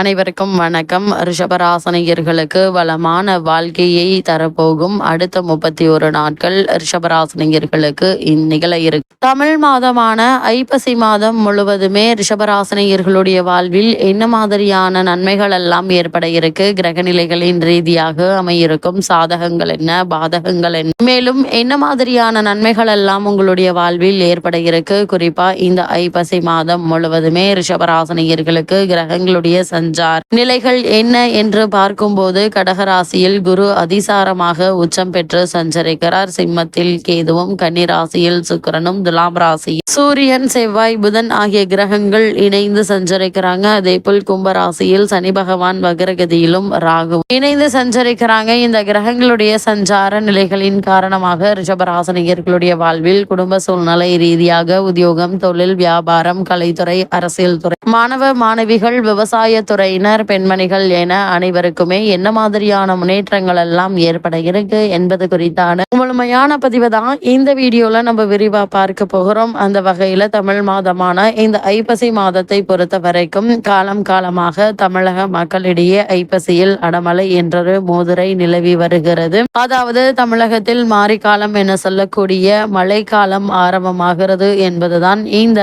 அனைவருக்கும் வணக்கம். ரிஷபராசனியர்களுக்கு வளமான வாழ்க்கையை தரப்போகும் அடுத்த முப்பத்தி ஒரு நாட்கள் ரிஷபராசனியர்களுக்கு நிகழ இருக்கு. தமிழ் மாதமான ஐப்பசி மாதம் முழுவதுமே ரிஷபராசனியர்களுடைய வாழ்வில் என்ன மாதிரியான நன்மைகள் எல்லாம் ஏற்பட இருக்கு? கிரகநிலைகளின் ரீதியாக அமையிருக்கும் சாதகங்கள் என்ன? பாதகங்கள் என்ன? மேலும் என்ன மாதிரியான நன்மைகள் எல்லாம் உங்களுடைய வாழ்வில் ஏற்பட இருக்கு? குறிப்பா இந்த ஐப்பசி மாதம் முழுவதுமே ரிஷபராசனியர்களுக்கு கிரகங்களுடைய என்றார் நிலைகள் என்ன என்று பார்க்கும்போது கடகராசியில் குரு அதிசாரமாக உச்சம் பெற்று சஞ்சரிக்கிறார். சிம்மத்தில் கேதுவும் கன்னிராசியில் சுக்கரனும் துலாம் ராசி சூரியன் செவ்வாய் புதன் ஆகிய கிரகங்கள் இணைந்து சஞ்சரிக்கிறாங்க. அதே போல் கும்பராசியில் சனி பகவான் வக்ரகதியிலும் ராகு இணைந்து சஞ்சரிக்கிறாங்க. இந்த கிரகங்களுடைய சஞ்சார நிலைகளின் காரணமாக ரிஷபராசனிகர்களுடைய வாழ்வில் குடும்ப சூழ்நிலை ரீதியாக உத்தியோகம் தொழில் வியாபாரம் கலைத்துறை அரசியல் துறை மாணவ மாணவிகள் விவசாய துறையினர் பெண்மணிகள் என அனைவருக்குமே என்ன மாதிரியான முன்னேற்றங்கள் எல்லாம் ஏற்பட இருக்கு என்பது குறித்தான முழுமையான பதிவு தான் இந்த வீடியோல நம்ம விரிவா பார்க்க போகிறோம். அந்த வகையில தமிழ் மாதமான இந்த ஐப்பசி மாதத்தை பொறுத்த வரைக்கும் காலம் காலமாக தமிழக மக்களிடையே ஐப்பசியில் அடமலை என்றொரு மோதுரை நிலவி வருகிறது. அதாவது தமிழகத்தில் மாரிக்காலம் என சொல்லக்கூடிய மழைக்காலம் ஆரம்பமாகிறது என்பதுதான் இந்த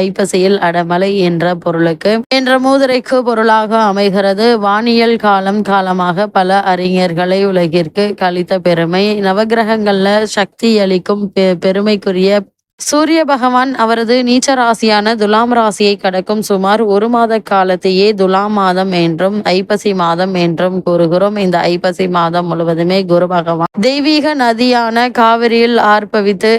ஐப்பசியில் அடமலை என்ற பொருளுக்கு. என்ற மூதுரைக்கு பொருளாக அமைகிறது. வானியல் காலம் காலமாக பல அறிஞர்களை உலகிற்கு கழித்த பெருமை. நவகிரகங்களில் சக்தி அளிக்கும் பெ- பெருமைக்குரிய சூரிய பகவான் அவரது நீச்ச ராசியான துலாம் ராசியை கடக்கும் சுமார் ஒரு மாத காலத்தையே துலாம் மாதம் என்றும் ஐப்பசி மாதம் என்றும் கூறுகிறோம். இந்த ஐப்பசி மாதம் முழுவதுமே குரு பகவான் தெய்வீக நதியான காவிரியில் ஆர்ப்பவித்து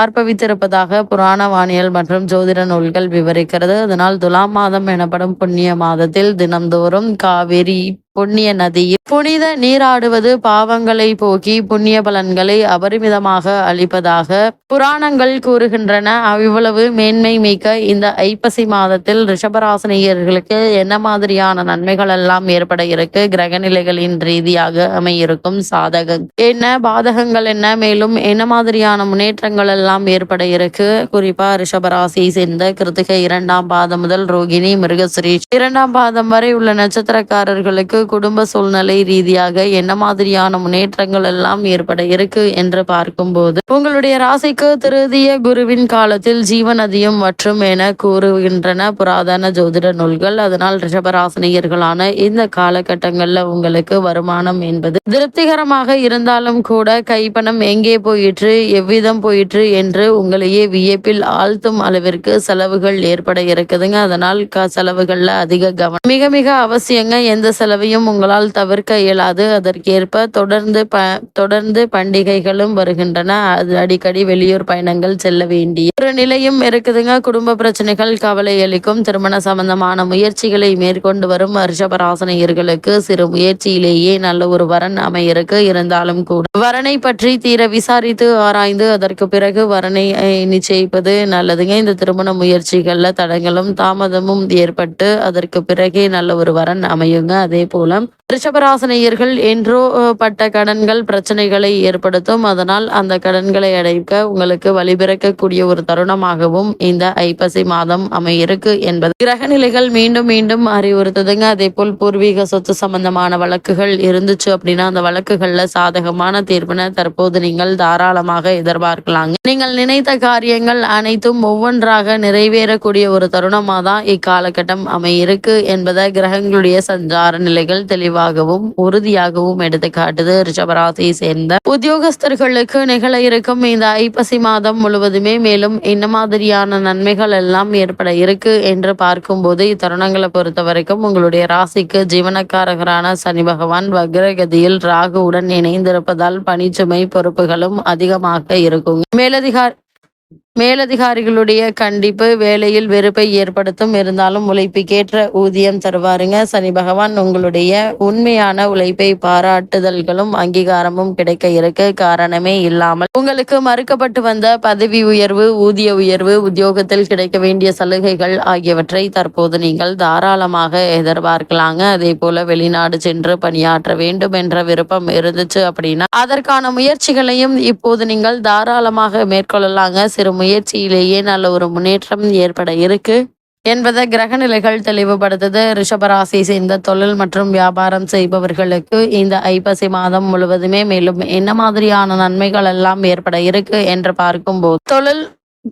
ஆர்ப்பவித்திருப்பதாக புராண வானியல் மற்றும் ஜோதிட நூல்கள் விவரிக்கிறது. அதனால் துலாம் மாதம் எனப்படும் புண்ணிய மாதத்தில் தினம்தோறும் காவிரி புண்ணிய நதியில் புனித நீராடுவது பாவங்களை போக்கி புண்ணிய பலன்களை அபரிமிதமாக அளிப்பதாக புராணங்கள் கூறுகின்றன. அவ்வளவு மேன்மை மிக்க இந்த ஐப்பசி மாதத்தில் ரிஷபராசினியர்களுக்கு என்ன மாதிரியான நன்மைகள் எல்லாம் ஏற்பட இருக்கு? கிரகநிலைகளின் ரீதியாக அமையிருக்கும் சாதகம் என்ன? பாதகங்கள் என்ன? மேலும் என்ன மாதிரியான முன்னேற்றங்கள் எல்லாம் ஏற்பட இருக்கு? குறிப்பா ரிஷபராசியை சேர்ந்த கிருத்திகை இரண்டாம் பாதம் முதல் ரோகிணி மிருகஸ்ரீ. இரண்டாம் பாதம் வரை உள்ள நட்சத்திரக்காரர்களுக்கு குடும்ப சூழ்நிலை ரீதியாக என்ன மாதிரியான முன்னேற்றங்கள் எல்லாம் ஏற்பட இருக்கு என்று பார்க்கும்போது உங்களுடைய ராசிக்கு திருதிய குருவின் காலத்தில் ஜீவநதியும் மற்றும் என கூறுகின்றன புராதன ஜோதிட நூல்கள். அதனால் ரிஷபராசினியர்களான இந்த காலகட்டங்கள்ல உங்களுக்கு வருமானம் என்பது திருப்திகரமாக இருந்தாலும் கூட கைப்பணம் எங்கே போயிற்று எவ்விதம் போயிற்று என்று உங்களையே வியப்பில் ஆழ்த்தும் அளவிற்கு செலவுகள் ஏற்பட இருக்குதுங்க. அதனால் க- செலவுகள்ல அதிக கவனம். மிக மிக அவசியங்க எந்த செலவையும் உங்களால் தவிர்க்க இயலாது. அதற்கேற்ப தொடர்ந்து ப தொடர்ந்து பண்டிகைகளும் வருகின்றன. அது அடிக்கடி வெளியூர் பயணங்கள் செல்ல வேண்டிய ஒரு நிலையும் இருக்குதுங்க. குடும்ப பிரச்சனைகள் கவலை அளிக்கும் திருமண சம்பந்தமான முயற்சிகளை மேற்கொண்டு வரும் வருஷபராசனையர்களுக்கு சிறு முயற்சியிலேயே நல்ல ஒரு வரன் அமையிருக்கு இருந்தாலும் கூட. வரனை பற்றி தீர விசாரித்து ஆராய்ந்து அதற்கு பிறகு வரனை நிச்சயிப்பது நல்லதுங்க. இந்த திருமண முயற்சிகள்ல தடங்களும் தாமதமும் ஏற்பட்டு அதற்கு பிறகே நல்ல ஒரு வரன் அமையுங்க. அதே போல kau ரிஷபராசனையர்கள் என்றோ பட்ட கடன்கள் பிரச்சனைகளை ஏற்படுத்தும். அதனால் அந்த கடன்களை அடைக்க உங்களுக்கு வழிபிறக்கக்கூடிய ஒரு தருணமாகவும் இந்த ஐப்பசி மாதம் அமையிருக்கு என்பது. கிரகநிலைகள் மீண்டும் மீண்டும் அறிவுறுத்துதுங்க. அதே போல் பூர்வீக சொத்து சம்பந்தமான வழக்குகள் இருந்துச்சு அப்படின்னா அந்த வழக்குகள்ல சாதகமான தீர்ப்பினை தற்போது நீங்கள் தாராளமாக எதிர்பார்க்கலாங்க. நீங்கள் நினைத்த காரியங்கள் அனைத்தும் ஒவ்வொன்றாக நிறைவேறக்கூடிய ஒரு தருணமாக தான் இக்காலகட்டம் அமையிருக்கு என்பதை கிரகங்களுடைய சஞ்சார நிலைகள் தெளிவாக தெளிவாகவும் உறுதியாகவும் எடுத்து காட்டுது. ரிஷபராசியை சேர்ந்த உத்தியோகஸ்தர்களுக்கு நிகழ இருக்கும் இந்த ஐப்பசி மாதம் முழுவதுமே மேலும் என்ன மாதிரியான நன்மைகள் எல்லாம் ஏற்பட இருக்கு என்று பார்க்கும்போது இத்தருணங்களை பொறுத்த வரைக்கும் உங்களுடைய ராசிக்கு ஜீவனக்காரகரான சனி பகவான் வக்ரகதியில் ராகுவுடன் இணைந்திருப்பதால் பணிச்சுமை பொறுப்புகளும் அதிகமாக இருக்கும். மேலதிகார் மேலதிகாரிகளுடைய கண்டிப்பு வேலையில் வெறுப்பை ஏற்படுத்தும் இருந்தாலும் உழைப்புக்கேற்ற ஊதியம் தருவாருங்க. சனி பகவான் உங்களுடைய உண்மையான உழைப்பை பாராட்டுதல்களும் அங்கீகாரமும் கிடைக்க இருக்க. காரணமே இல்லாமல் உங்களுக்கு மறுக்கப்பட்டு வந்த பதவி உயர்வு ஊதிய உயர்வு உத்தியோகத்தில் கிடைக்க வேண்டிய சலுகைகள் ஆகியவற்றை தற்போது நீங்கள் தாராளமாக எதிர்பார்க்கலாங்க. அதே போல வெளிநாடு சென்று பணியாற்ற வேண்டும் என்ற விருப்பம் இருந்துச்சு அப்படின்னா அதற்கான முயற்சிகளையும் இப்போது நீங்கள் தாராளமாக மேற்கொள்ளலாங்க. சிறு முயற்சியிலேயே நல்ல ஒரு முன்னேற்றம் ஏற்பட இருக்கு. என்பதை கிரக நிலைகள் தெளிவுபடுத்துது. ரிஷபராசியை சேர்ந்த தொழில் மற்றும் வியாபாரம் செய்பவர்களுக்கு இந்த ஐப்பசி மாதம் முழுவதுமே மேலும் என்ன மாதிரியான நன்மைகள் எல்லாம் ஏற்பட இருக்கு என்று பார்க்கும்போது தொழில்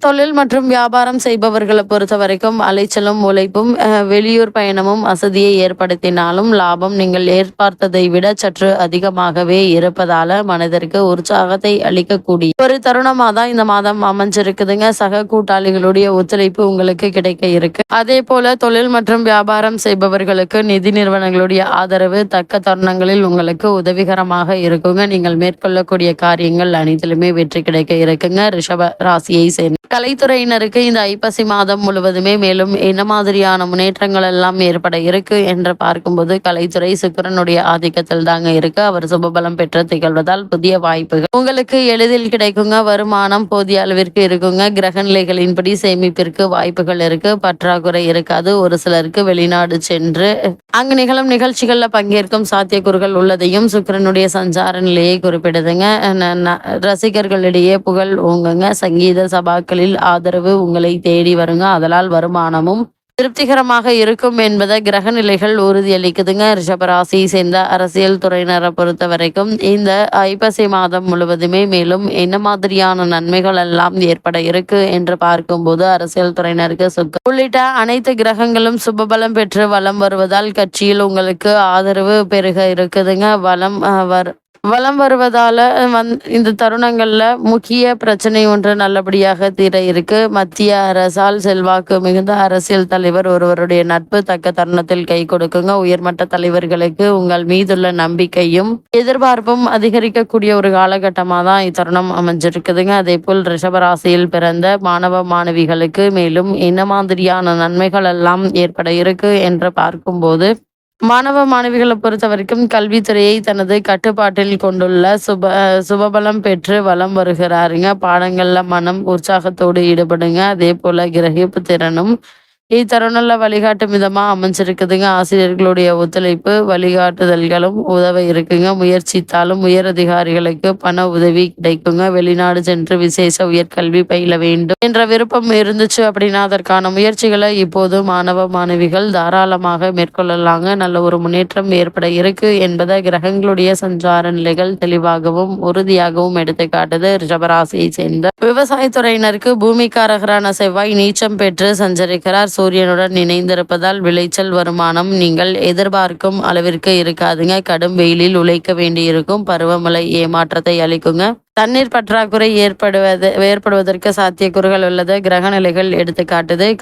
தொழில் மற்றும் வியாபாரம் செய்பவர்களை பொறுத்த வரைக்கும் அலைச்சலும் உழைப்பும் வெளியூர் பயணமும் அசதியை ஏற்படுத்தினாலும் லாபம் நீங்கள் எதிர்பார்த்ததை விட சற்று அதிகமாகவே இருப்பதால மனதிற்கு உற்சாகத்தை அளிக்கக்கூடிய ஒரு தருணமா தான் இந்த மாதம் அமைஞ்சிருக்குதுங்க. சக கூட்டாளிகளுடைய ஒத்துழைப்பு உங்களுக்கு கிடைக்க இருக்கு. அதே போல தொழில் மற்றும் வியாபாரம் செய்பவர்களுக்கு நிதி நிறுவனங்களுடைய ஆதரவு தக்க தருணங்களில் உங்களுக்கு உதவிகரமாக இருக்குங்க. நீங்கள் மேற்கொள்ளக்கூடிய காரியங்கள் அனைத்திலுமே வெற்றி கிடைக்க இருக்குங்க. ரிஷப ராசியை சேர்ந்த கலைத்துறையினருக்கு இந்த ஐப்பசி மாதம் முழுவதுமே மேலும் என்ன மாதிரியான முன்னேற்றங்கள் எல்லாம் ஏற்பட இருக்கு என்று பார்க்கும்போது கலைத்துறை சுக்கிரனுடைய ஆதிக்கத்தில் தாங்க இருக்கு. அவர் சுபபலம் பெற்று திகழ்வதால் புதிய வாய்ப்புகள். உங்களுக்கு எளிதில் கிடைக்குங்க. வருமானம் போதிய அளவிற்கு இருக்குங்க. கிரக நிலைகளின்படி சேமிப்பிற்கு வாய்ப்புகள் இருக்கு. பற்றாக்குறை இருக்காது. ஒரு சிலருக்கு வெளிநாடு சென்று அங்கு நிகழும் நிகழ்ச்சிகள்ல பங்கேற்கும் சாத்தியக்கூறுகள் உள்ளதையும் சுக்கிரனுடைய சஞ்சார நிலையை குறிப்பிடுதுங்க. ந- ரசிகர்களிடையே புகழ் ஓங்குங்க. சங்கீத நாட்களில் ஆதரவு உங்களை தேடி வருங்க. அதனால் வருமானமும் திருப்திகரமாக இருக்கும் என்பதை கிரக நிலைகள் உறுதியளிக்குதுங்க. ரிஷபராசியை சேர்ந்த அரசியல் துறையினரை பொறுத்த வரைக்கும் இந்த ஐப்பசி மாதம் முழுவதுமே மேலும் என்ன மாதிரியான நன்மைகள் எல்லாம் ஏற்பட இருக்கு என்று பார்க்கும்போது அரசியல் துறையினருக்கு சொத்து உள்ளிட்ட அனைத்து கிரகங்களும் சுபபலம் பெற்று வலம் வருவதால் கட்சியில் உங்களுக்கு ஆதரவு பெருக இருக்குதுங்க. வலம் வர் வலம் வருவதால வந் இந்த தருணங்கள்ல முக்கிய பிரச்சனை ஒன்று நல்லபடியாக தீர இருக்கு. மத்திய அரசால் செல்வாக்கு மிகுந்த அரசியல் தலைவர் ஒருவருடைய நட்பு தக்க தருணத்தில் கை கொடுக்குங்க. உயர்மட்ட தலைவர்களுக்கு உங்கள் மீதுள்ள நம்பிக்கையும் எதிர்பார்ப்பும் அதிகரிக்கக்கூடிய ஒரு காலகட்டமாக தான் இத்தருணம் அமைஞ்சிருக்குதுங்க. அதே போல் ரிஷபராசியில் பிறந்த மாணவ மாணவிகளுக்கு மேலும் என்ன மாதிரியான நன்மைகள் எல்லாம் ஏற்பட இருக்கு என்று பார்க்கும்போது மாணவ மாணவிகளை பொறுத்த வரைக்கும் கல்வித்துறையை தனது கட்டுப்பாட்டில் கொண்டுள்ள சுப சுபபலம் பெற்று வலம் வருகிறாருங்க. பாடங்கள்ல மனம் உற்சாகத்தோடு ஈடுபடுங்க. அதே போல கிரகிப்பு திறனும் இத்தருணம்ல வழிகாட்டும் விதமா அமைஞ்சிருக்குதுங்க ஆசிரியர்களுடைய ஒத்துழைப்பு வழிகாட்டுதல்களும் உதவ இருக்குங்க முயற்சித்தாலும் உயர் அதிகாரிகளுக்கு பண உதவி கிடைக்குங்க வெளிநாடு சென்று விசேஷ உயர்கல்வி பயில வேண்டும் என்ற விருப்பம் இருந்துச்சு அப்படின்னா அதற்கான முயற்சிகளை இப்போது மாணவ மாணவிகள் தாராளமாக மேற்கொள்ளலாங்க நல்ல ஒரு முன்னேற்றம் ஏற்பட இருக்கு என்பதை கிரகங்களுடைய சஞ்சார நிலைகள் தெளிவாகவும் உறுதியாகவும் எடுத்து காட்டுது ரிஷபராசியை சேர்ந்த விவசாயத்துறையினருக்கு பூமிக்காரகரான செவ்வாய் நீச்சம் பெற்று சஞ்சரிக்கிறார் சூரியனுடன் இணைந்திருப்பதால் விளைச்சல் வருமானம் நீங்கள் எதிர்பார்க்கும் அளவிற்கு இருக்காதுங்க. கடும் வெயிலில் உழைக்க வேண்டியிருக்கும். பருவமழை ஏமாற்றத்தை அளிக்குங்க. தண்ணீர் பற்றாக்குறை ஏற்படுவது ஏற்படுவதற்கு சாத்தியக்கூறுகள் உள்ளது. கிரக நிலைகள்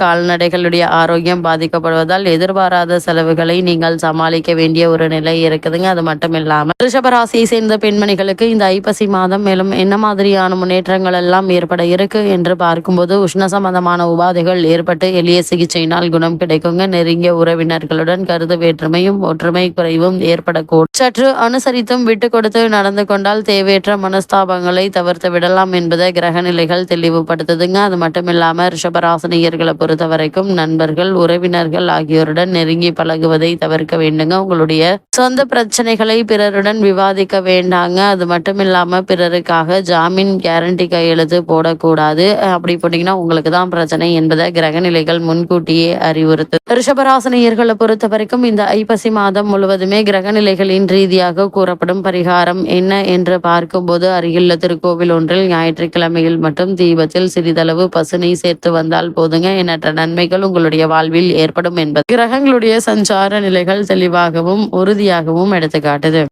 கால்நடைகளுடைய ஆரோக்கியம் பாதிக்கப்படுவதால் எதிர்பாராத செலவுகளை நீங்கள் சமாளிக்க வேண்டிய ஒரு நிலை இருக்குதுங்க. அது மட்டும் இல்லாமல் ரிஷபராசியை சேர்ந்த பெண்மணிகளுக்கு இந்த ஐப்பசி மாதம் மேலும் என்ன மாதிரியான முன்னேற்றங்கள் எல்லாம் ஏற்பட இருக்கு என்று பார்க்கும்போது உஷ்ண சம்பந்தமான உபாதைகள் ஏற்பட்டு எளிய சிகிச்சையினால் குணம் கிடைக்குங்க. நெருங்கிய உறவினர்களுடன் கருது வேற்றுமையும் ஒற்றுமை குறைவும் ஏற்படக்கூடும். சற்று அனுசரித்தும் விட்டு கொடுத்து நடந்து கொண்டால் தேவையற்ற மனஸ்தாபங்கள் தவிர்த்து விடலாம் என்பதை கிரக நிலைகள் தெளிவுபடுத்துதுங்க. அது மட்டும் இல்லாமல் ரிஷபராசனியர்களை பொறுத்த வரைக்கும் நண்பர்கள் உறவினர்கள் ஆகியோருடன் நெருங்கி பழகுவதை தவிர்க்க வேண்டுங்க. உங்களுடைய சொந்த பிரச்சனைகளை பிறருடன் விவாதிக்க வேண்டாங்க. அது மட்டும் இல்லாம பிறருக்காக ஜாமீன் கேரண்டி கையெழுத்து போடக்கூடாது. அப்படி போட்டீங்கன்னா உங்களுக்கு தான் பிரச்சனை என்பதை கிரக நிலைகள் முன்கூட்டியே அறிவுறுத்து. ரிஷபராசனியர்களை பொறுத்த வரைக்கும் இந்த ஐப்பசி மாதம் முழுவதுமே கிரக நிலைகளின் ரீதியாக கூறப்படும் பரிகாரம் என்ன என்று பார்க்கும்போது அருகில் உள்ள திருக்கோவில் ஒன்றில் ஞாயிற்றுக்கிழமையில் மட்டும் தீபத்தில் சிறிதளவு பசுனை சேர்த்து வந்தால் போதுங்க எண்ணற்ற நன்மைகள் உங்களுடைய வாழ்வில் ஏற்படும் என்பது. கிரகங்களுடைய சஞ்சார நிலைகள் தெளிவாகவும் உறுதியாகவும் எடுத்துக்காட்டுது.